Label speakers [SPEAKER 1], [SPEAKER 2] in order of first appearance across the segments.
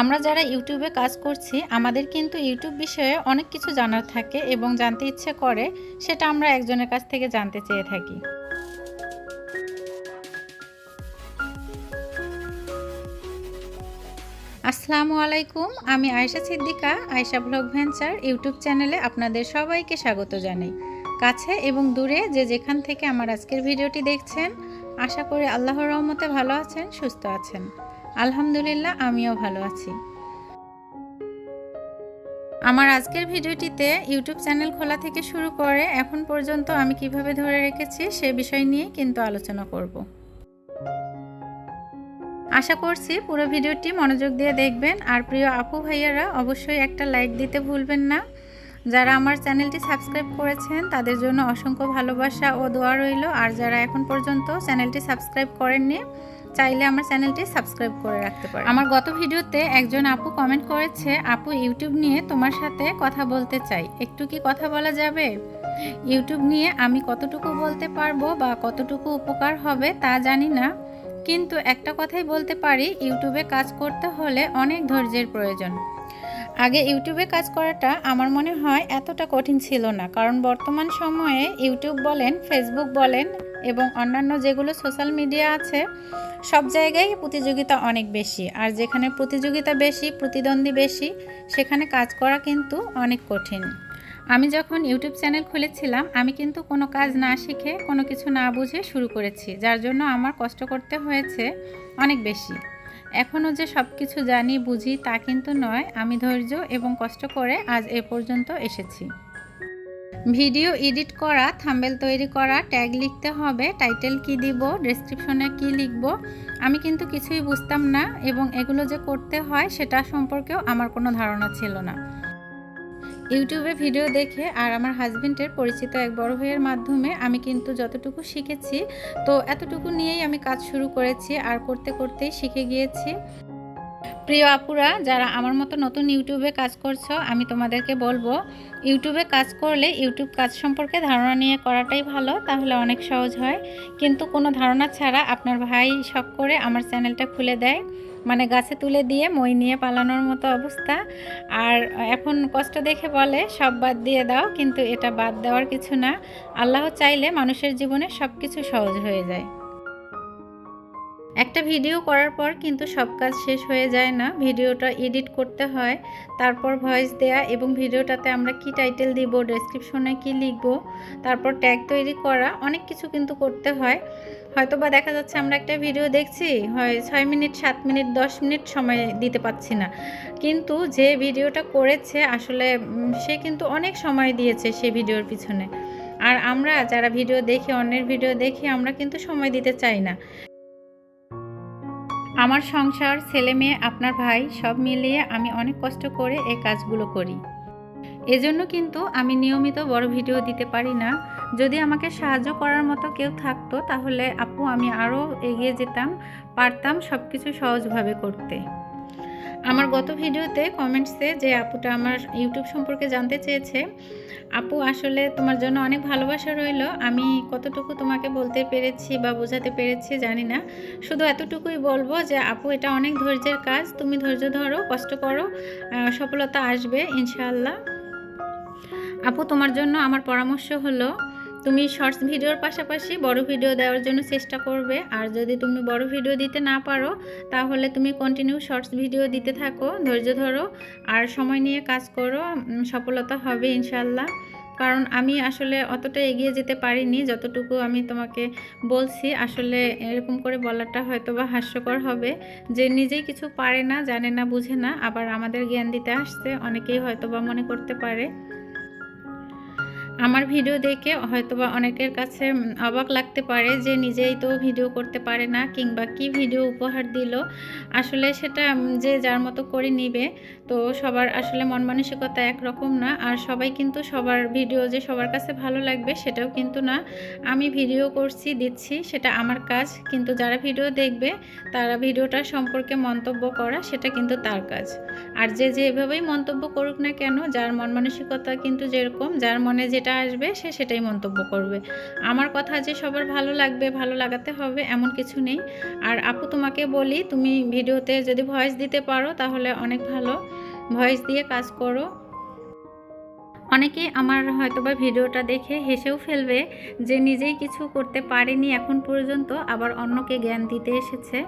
[SPEAKER 1] আমরা যারা ইউটিউবে কাজ করছি, আমাদের কিন্তু ইউটিউব বিষয়ে অনেক কিছু জানার থাকে এবং জানতে ইচ্ছে করে, সেটা আমরা একজনের কাছ থেকে জানতে চেয়ে থাকি। আসসালামু আলাইকুম, আমি Ayesha Siddika, Ayesha blog venture YouTube চ্যানেলে আপনাদের সবাইকে স্বাগত জানাই। কাছে এবং দূরে যে যেখান থেকে আমার আজকের ভিডিওটি দেখছেন, আশা করি আল্লাহর রহমতে ভালো আছেন, সুস্থ আছেন। আলহামদুলিল্লাহ, আমিও ভালো আছি। আমার আজকের ভিডিওটিতে ইউটিউব চ্যানেল খোলা থেকে শুরু করে এখন পর্যন্ত আমি কীভাবে ধরে রেখেছি সে বিষয় নিয়ে কিন্তু আলোচনা করব। আশা করছি পুরো ভিডিওটি মনোযোগ দিয়ে দেখবেন। আর প্রিয় আপু ভাইয়ারা, অবশ্যই একটা লাইক দিতে ভুলবেন না। যারা আমার চ্যানেলটি সাবস্ক্রাইব করেছেন, তাদের জন্য অসংখ্য ভালোবাসা ও দোয়া রইল। আর যারা এখন পর্যন্ত চ্যানেলটি সাবস্ক্রাইব করেননি চাইলে আমার চ্যানেলটি সাবস্ক্রাইব করে রাখতে পারেন। আমার গত ভিডিওতে একজন আপু কমেন্ট করেছে, আপু ইউটিউব নিয়ে তোমার সাথে কথা বলতে চাই। একটু কি কথা বলা যাবে? ইউটিউব নিয়ে আমি কতটুকু বলতে পারব বা কতটুকু উপকার হবে তা জানি না। কিন্তু একটা কথাই বলতে পারি ইউটিউবে কাজ করতে হলে অনেক ধৈর্যের প্রয়োজন। আগে ইউটিউবে কাজ করাটা আমার মনে হয় এতটা কঠিন ছিল না। কারণ বর্তমান সময়ে ইউটিউব বলেন ফেসবুক বলেন এবং অন্যান্য যেগুলো সোশ্যাল মিডিয়া আছে সব জায়গায় প্রতিযোগিতা অনেক বেশি। আর যেখানে প্রতিযোগিতা বেশি, প্রতিদ্বন্দ্বী বেশি, সেখানে কাজ করা কিন্তু অনেক কঠিন। আমি যখন ইউটিউব চ্যানেল খুলেছিলাম, আমি কিন্তু কোনো কাজ না শিখে কোনো কিছু না বুঝে শুরু করেছি, যার জন্য আমার কষ্ট করতে হয়েছে অনেক বেশি। এখনও যে সব কিছু জানি, বুঝি তা কিন্তু নয়। আমি ধৈর্য এবং কষ্ট করে আজ এ পর্যন্ত এসেছি। ভিডিও এডিট করা, থাম্বেল তৈরি করা, ট্যাগ লিখতে হবে, টাইটেল কি দিব, ডেসক্রিপশনে কি লিখব, আমি কিন্তু কিছুই বুঝতাম না এবং এগুলো যে করতে হয় সেটা সম্পর্কেও আমার কোনো ধারণা ছিল না। ইউটিউবে ভিডিও দেখে আর আমার হাজবেন্ডের পরিচিত এক বড় ভাইয়ের মাধ্যমে আমি কিন্তু যতটুকু শিখেছি, তো এতটুকু নিয়েই আমি কাজ শুরু করেছি, আর করতে করতেই শিখে গিয়েছি। প্রিয় আপুরা, যারা আমার মতো নতুন ইউটিউবে কাজ করছ, আমি তোমাদেরকে বলব, ইউটিউবে কাজ করলে ইউটিউব কাজ সম্পর্কে ধারণা নিয়ে করাটাই ভালো, তাহলে অনেক সহজ হয়। কিন্তু কোনো ধারণা ছাড়া আপনার ভাই শখ করে আমার চ্যানেলটা খুলে দেয় মানে গাছে তুলে দিয়ে মই নিয়ে পালানোর মতো অবস্থা। আর এখন কষ্ট দেখে বলে, সব বাদ দিয়ে দাও, কিন্তু এটা বাদ দেওয়ার কিছু না। আল্লাহ চাইলে মানুষের জীবনে সব কিছু সহজ হয়ে যায়। একটা ভিডিও করার পর কিন্তু সব কাজ শেষ হয়ে যায় না। ভিডিওটা এডিট করতে হয়, তারপর ভয়েস দেয়া এবং ভিডিওটাতে আমরা কি টাইটেল দিব, ডেসক্রিপশনে কি লিখব, তারপর ট্যাগ তৈরি করা, অনেক কিছু কিন্তু করতে হয়। হয়তো বা দেখা যাচ্ছে আমরা একটা ভিডিও দেখছি, হয় ছয় মিনিট, সাত মিনিট, দশ মিনিট সময় দিতে পাচ্ছি না। কিন্তু যে ভিডিওটা করেছে, আসলে সে কিন্তু অনেক সময় দিয়েছে সেই ভিডিওর পিছনে। আর আমরা যারা ভিডিও দেখি, অন্যের ভিডিও দেখি, আমরা কিন্তু সময় দিতে চাই না। আমার সংসার, ছেলে মেয়ে, আপনার ভাই, সব মিলিয়ে আমি অনেক কষ্ট করে এই কাজগুলো করি। এজন্য কিন্তু আমি নিয়মিত বড় ভিডিও দিতে পারি না। যদি আমাকে সাহায্য করার মতো কেউ থাকতো, তাহলে আপু আমি আরও এগিয়ে যেতাম, পারতাম সব কিছু সহজভাবে করতে। আমার গত ভিডিওতে কমেন্টসে যে আপুটা আমার ইউটিউব সম্পর্কে জানতে চেয়েছে, আপু আসলে তোমার জন্য অনেক ভালোবাসা রইল। আমি কতটুকু তোমাকে বলতে পেরেছি বা বোঝাতে পেরেছি জানি না। শুধু এতটুকুই বলব যে, আপু এটা অনেক ধৈর্যের কাজ। তুমি ধৈর্য ধরো, কষ্ট করো সফলতা আসবে, ইনশাআল্লাহ। আপু তোমার জন্য আমার পরামর্শ হলো তুমি শর্টস ভিডিওর পাশাপাশি বড় ভিডিও দেওয়ার জন্য চেষ্টা করবে। আর যদি তুমি বড় ভিডিও দিতে না পারো, তাহলে তুমি কন্টিনিউ শর্টস ভিডিও দিতে থাকো, ধৈর্য ধরো, আর সময় নিয়ে কাজ করো সফলতা হবে ইনশাল্লাহ কারণ আমি আসলে অতটা এগিয়ে যেতে পারিনি, যতটুকু আমি তোমাকে বলছি, আসলে এরকম করে বলাটা হয়তো বা হাস্যকর হবে। যে নিজেই কিছু পারে না, জানে না, বুঝে না, আবার আমাদের জ্ঞান দিতে আসছে, অনেকেই হয়তো বা মনে করতে পারে। আমার ভিডিও দেখে হয়তোবা অনেকের কাছে অবাক লাগতে পারে যে নিজেই তো ভিডিও করতে পারে না কিংবা কি ভিডিও উপহার দিল। আসলে সেটা যে যার মতো করে নিবে, তো সবার আসলে মন মানসিকতা একরকম না। আর সবাই কিন্তু সবার ভিডিও যে সবার কাছে ভালো লাগবে সেটাও কিন্তু না। আমি ভিডিও করছি, দিচ্ছি, সেটা আমার কাজ। কিন্তু যারা ভিডিও দেখবে, তারা ভিডিওটা সম্পর্কে মন্তব্য করা, সেটা কিন্তু তার কাজ। আর যে যেভাবেই মন্তব্য করুক না কেন, যার মন মানসিকতা কিন্তু যেরকম, যার মনে যেটা যেটা আসবে সে সেটাই মন্তব্য করবে। আমার কথা যে সবার ভালো লাগবে, ভালো লাগাতে হবে এমন কিছু নেই। আর আপু তোমাকে বলি, তুমি ভিডিওতে যদি ভয়েস দিতে পারো তাহলে অনেক ভালো। ভয়েস দিয়ে কাজ করো। অনেকেই আমার হয়তোবা ভিডিওটা দেখে হেসেও ফেলবে যে নিজেই কিছু করতে পারেনি এখন পর্যন্ত, আবার অন্যকে জ্ঞান দিতে এসেছে।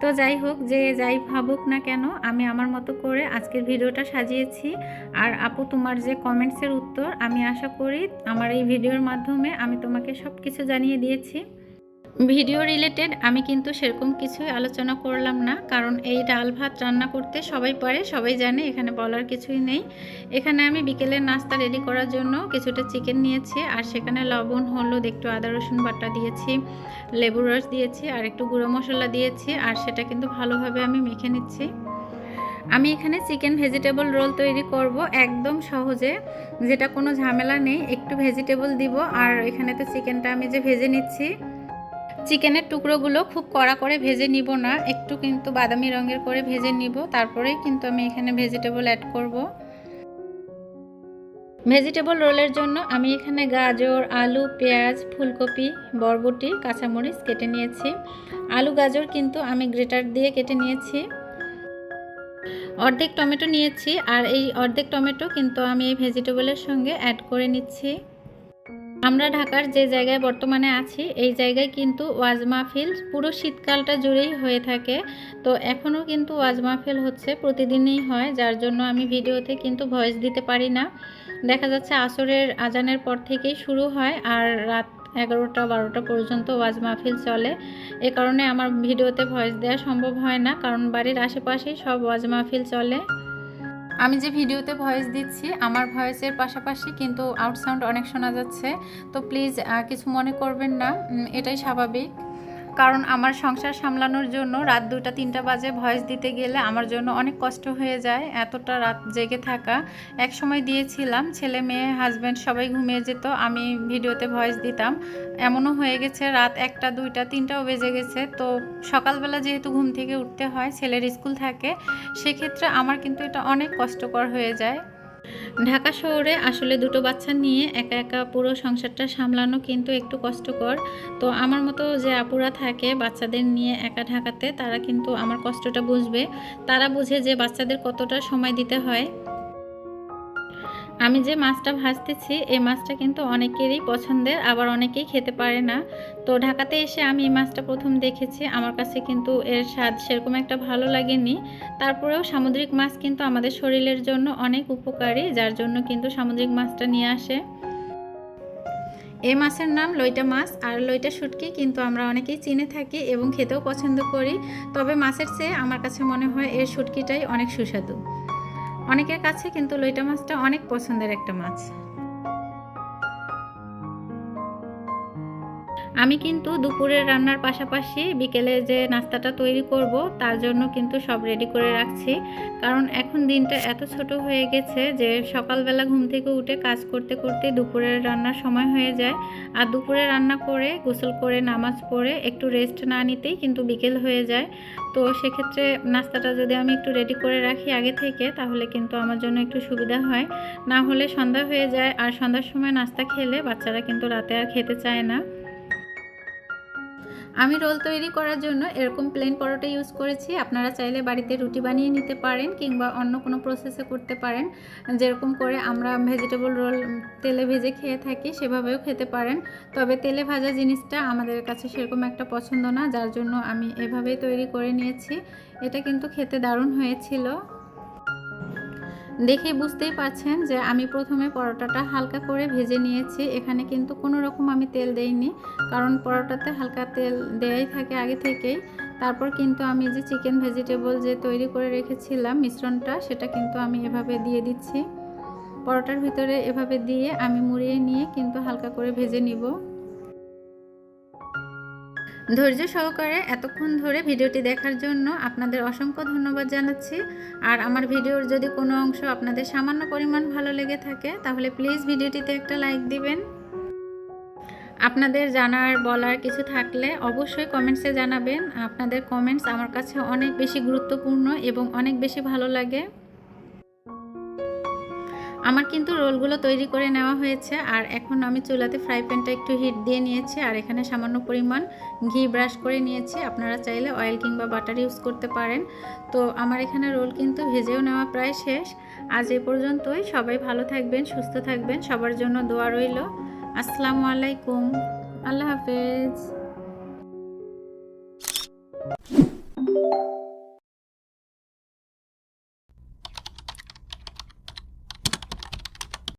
[SPEAKER 1] তো যাই হোক, যে যাই ভাবুক না কেন, আমি আমার মতো করে আজকের ভিডিওটা সাজিয়েছি। আর আপু, তোমার যে কমেন্টসের উত্তর, আমি আশা করি আমার এই ভিডিওর মাধ্যমে আমি তোমাকে সব কিছু জানিয়ে দিয়েছি। ভিডিও রিলেটেড আমি কিন্তু সেরকম কিছুই আলোচনা করলাম না, কারণ এই ডাল ভাত রান্না করতে সবাই পারে, সবাই জানে, এখানে বলার কিছুই নেই। এখানে আমি বিকেলের নাস্তা রেডি করার জন্য কিছুটা চিকেন নিয়েছি, আর সেখানে লবণ, হলুদ, একটু আদা, রসুন বাটা দিয়েছি লেবুর রস দিয়েছি, আর একটু গুঁড়ো মশলা দিয়েছি, আর সেটা কিন্তু ভালোভাবে আমি মেখে নিচ্ছি। আমি এখানে চিকেন ভেজিটেবল রোল তৈরি করব একদম সহজে, যেটা কোনো ঝামেলা নেই, একটু ভেজিটেবল দিব, আর এখানে তো চিকেনটা আমি যে ভেজে নিচ্ছি চিকেনের টুকরোগুলো খুব কড়া করে ভেজে নিব না, একটু কিন্তু বাদামি রঙের করে ভেজে নিব, তারপরেই কিন্তু আমি এখানে ভেজিটেবল অ্যাড করব। ভেজিটেবল রোলের জন্য আমি এখানে গাজর, আলু, পেঁয়াজ, ফুলকপি, বরবটি, কাঁচামরিচ কেটে নিয়েছি। আলু, গাজর কিন্তু আমি গ্রেটার দিয়ে কেটে নিয়েছি। অর্ধেক টমেটো নিয়েছি আর এই অর্ধেক টমেটো কিন্তু আমি এই ভেজিটেবলের সঙ্গে অ্যাড করে নিচ্ছি। আমরা ঢাকার যে জায়গায় বর্তমানে আছি, এই জায়গায় কিন্তু ওয়াজ মাহফিল পুরো শীতকালটা জুড়েই হয়ে থাকে। তো এখনও কিন্তু ওয়াজ মাহফিল হচ্ছে, প্রতিদিনই হয়, যার জন্য আমি ভিডিওতে কিন্তু ভয়েস দিতে পারি না। দেখা যাচ্ছে আসরের আজানের পর থেকেই শুরু হয়, আর রাত এগারোটা, বারোটা পর্যন্ত ওয়াজ মাহফিল চলে। এ কারণে আমার ভিডিওতে ভয়েস দেওয়া সম্ভব হয় না, কারণ বাড়ির আশেপাশেই সব ওয়াজ মাহফিল চলে। আমি যে ভিডিওতে ভয়েস দিচ্ছি, আমার ভয়েসের পাশাপাশি কিন্তু আউটসাউন্ড অনেক শোনা যাচ্ছে। তো প্লিজ কিছু মনে করবেন না। এটাই স্বাভাবিক। কারণ আমার সংসার সামলানোর জন্য রাত দুটা তিনটা বাজে ভয়েস দিতে গেলে আমার জন্য অনেক কষ্ট হয়ে যায় এতটা রাত জেগে থাকা। এক সময় দিয়েছিলাম, ছেলে মেয়ে হাজব্যান্ড সবাই ঘুমিয়ে যেত, আমি ভিডিওতে ভয়েস দিতাম। এমনও হয়ে গেছে রাত একটা, দুইটা, তিনটাও বেজে গেছে। তো সকালবেলা যেহেতু ঘুম থেকে উঠতে হয়, ছেলের স্কুল থাকে, সেক্ষেত্রে আমার কিন্তু এটা অনেক কষ্টকর হয়ে যায়। ঢাকা শহরে আসলে দুটো বাচ্চা নিয়ে একা একা পুরো সংসারটা সামলানো কিন্তু একটু কষ্টকর। তো আমার মতো যে আপুরা থাকে বাচ্চাদের নিয়ে একা ঢাকাতে, তারা কিন্তু আমার কষ্টটা বুঝবে। তারা বুঝে যে বাচ্চাদের কতটা সময় দিতে হয়। আমি যে মাছটা ভাজতেছি, এই মাছটা কিন্তু অনেকেরই পছন্দের, আবার অনেকেই খেতে পারে না। তো ঢাকাতে এসে আমি এই মাছটা প্রথম দেখেছি। আমার কাছে কিন্তু এর স্বাদ সেরকম একটা ভালো লাগেনি। তারপরেও সামুদ্রিক মাছ কিন্তু আমাদের শরীরের জন্য অনেক উপকারী, যার জন্য কিন্তু সামুদ্রিক মাছটা নিয়ে আসে। এই মাছের নাম লইটা মাছ, আর লইটা শুটকি কিন্তু আমরা অনেকেই চিনে থাকি এবং খেতেও পছন্দ করি। তবে মাছের চেয়ে আমার কাছে মনে হয় এর শুটকিটাই অনেক সুস্বাদু। অনেকের কাছে কিন্তু লইটা মাছটা অনেক পছন্দের একটা মাছ। আমি কিন্তু দুপুরের রান্নার পাশাপাশি বিকেলে যে নাস্তাটা তৈরি করব, তার জন্য কিন্তু সব রেডি করে রাখছি। কারণ এখন দিনটা এত ছোট হয়ে গেছে যে সকালবেলা ঘুম থেকে উঠে কাজ করতে করতে দুপুরের রান্নার সময় হয়ে যায়। আর দুপুরে রান্না করে, গোসল করে, নামাজ পড়ে একটু রেস্ট না নিতেই কিন্তু বিকেল হয়ে যায়। তো সেক্ষেত্রে নাস্তাটা যদি আমি একটু রেডি করে রাখি আগে থেকে, তাহলে কিন্তু আমার জন্য একটু সুবিধা হয়। না হলে সন্ধ্যা হয়ে যায়, আর সন্ধ্যার সময় নাস্তা খেলে বাচ্চারা কিন্তু রাতে আর খেতে চায় না। আমি রোল তৈরি করার জন্য এরকম প্লেন পরোটা ইউজ করেছি। আপনারা চাইলে বাড়িতে রুটি বানিয়ে নিতে পারেন কিংবা অন্য কোনো প্রসেসে করতে পারেন। যেরকম করে আমরা ভেজিটেবল রোল তেলে ভেজে খেয়ে থাকি সেভাবেও খেতে পারেন। তবে তেলে ভাজা জিনিসটা আমাদের কাছে সেরকম একটা পছন্দ না, যার জন্য আমি এভাবেই তৈরি করে নিয়েছি। এটা কিন্তু খেতে দারুণ হয়েছিল। দেখে বুঝতেই পারছেন যে আমি প্রথমে পরোটাটা হালকা করে ভেজে নিয়েছি। এখানে কিন্তু কোনো রকম আমি তেল দেইনি, কারণ পরোটাতে হালকা তেল দেয়াই থাকে আগে থেকেই। তারপর কিন্তু আমি যে চিকেন ভেজিটেবল যে তৈরি করে রেখেছিলাম মিশ্রণটা, সেটা কিন্তু আমি এভাবে দিয়ে দিচ্ছি। পরোটার ভিতরে এভাবে দিয়ে আমি মুড়িয়ে নিয়ে কিন্তু হালকা করে ভেজে নিব। ধৈর্য সহকারে এতক্ষণ ধরে ভিডিওটি দেখার জন্য আপনাদের অসংখ্য ধন্যবাদ জানাচ্ছি। আর আমার ভিডিওর যদি কোনো অংশ আপনাদের সামান্য পরিমাণ ভালো লেগে থাকে, তাহলে প্লিজ ভিডিওটিতে একটা লাইক দিবেন। আপনাদের জানার, বলার কিছু থাকলে অবশ্যই কমেন্টসে জানাবেন। আপনাদের কমেন্টস আমার কাছে অনেক বেশি গুরুত্বপূর্ণ এবং অনেক বেশি ভালো লাগে। আমার কিন্তু রোলগুলো তৈরি করে নেওয়া হয়েছে, আর এখন আমি চুলাতে ফ্রাই প্যানটা একটু হিট দিয়ে নিয়েছি, আর এখানে সামান্য পরিমাণ ঘি ব্রাশ করে নিয়েছি। আপনারা চাইলে অয়েল কিংবা বাটার ইউজ করতে পারেন। তো আমার এখানে রোল কিন্তু ভেজেও নেওয়া প্রায় শেষ। আজ এ পর্যন্তই। সবাই ভালো থাকবেন, সুস্থ থাকবেন। সবার জন্য দোয়া রইল। আসসালামু আলাইকুম। আল্লাহ হাফেজ।